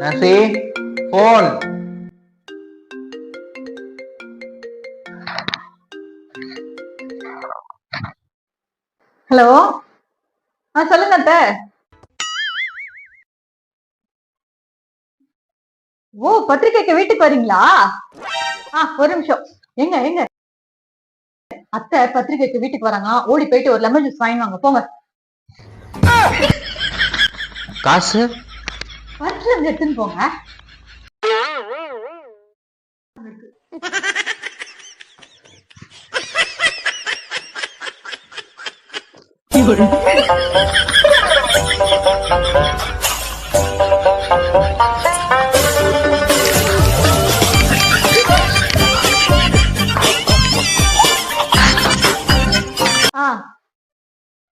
நசி phone hello ஆ சொல்லுங்க அத்த. ஓ பத்திரிக்கைக்கு வீட்டுக்கு வரீங்களா? ஆ ஒரு நிமிஷம். எங்க எங்க? அத்தை பத்திரிக்கைக்கு வீட்டுக்கு வராங்க. ஓடி போயிட்டு ஒரு லெமன் ஜூஸ் வாங்கி வாங்க. போங்க. காசு? பர்ஸ் எடுத்துன்னு போங்க.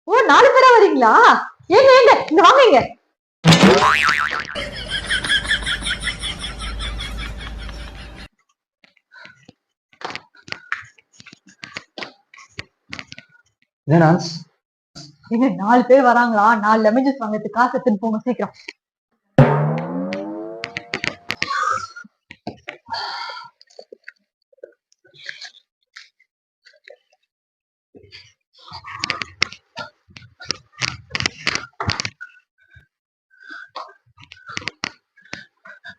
ஓ நாலு பேரா வரீங்களா? ஏங்க ஏங்க இங்க வாங்க இங்க என்ன நாலு பேர் வராங்களா? நாலு லெமன் ஜூஸ் வாங்குறதுக்கு காசு எடுத்துன்னு போங்க சீக்கிரம்.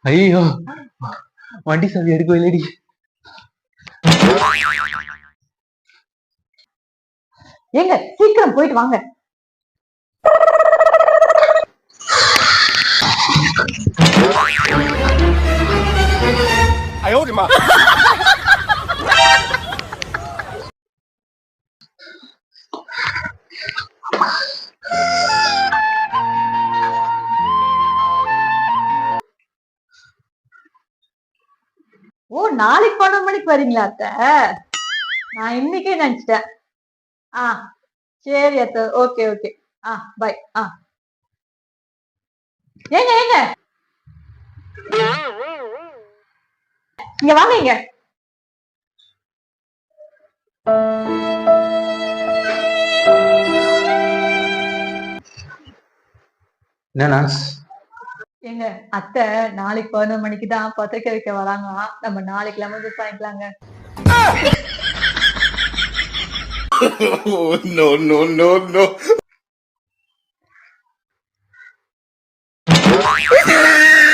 ஐயோ வண்டி சாவி எடுக்கவே இல்லடி ஏங்க சீக்கிரம் போயிட்டு வாங்க. ஓ நாளைக்கு பன்னெண்டு மணிக்கு வரீங்களா அத்த? நான் இன்னைக்கே நினைச்சிட்டேன். ஆ சரி அத்த. Okay okay. ஆ பை ஆ. ஏங்க ஏங்க? இங்க வாங்க இங்க. என்ன ஏங்க அத்தை நாளைக்கு பதினொரு மணிக்கு தான் பத்திரிக்கை வைக்க வராங்க நம்ம நாளைக்கு லெமன் ஜூஸ் வாங்கிக்கலாங்க Oh, no, no, no.